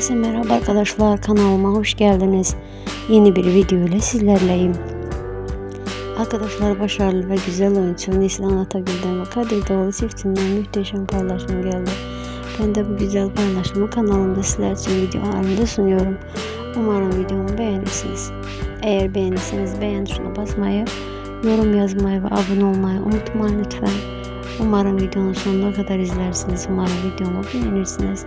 Herkese merhaba arkadaşlar kanalıma hoş geldiniz. Yeni bir video ile sizlerleyim. Arkadaşlar başarılı ve güzel oyuncu Neslihan Atagül'den ve Kadir Doğulu çiftinden muhteşem paylaşım geldi. Ben de bu güzel paylaşımı kanalımda sizler için video halinde sunuyorum. Umarım videomu beğenirsiniz. Eğer beğenirseniz beğen tuşuna basmayı, yorum yazmayı ve abone olmayı unutmayın lütfen. Umarım videonun sonuna kadar izlersiniz. Umarım videomu beğenirsiniz.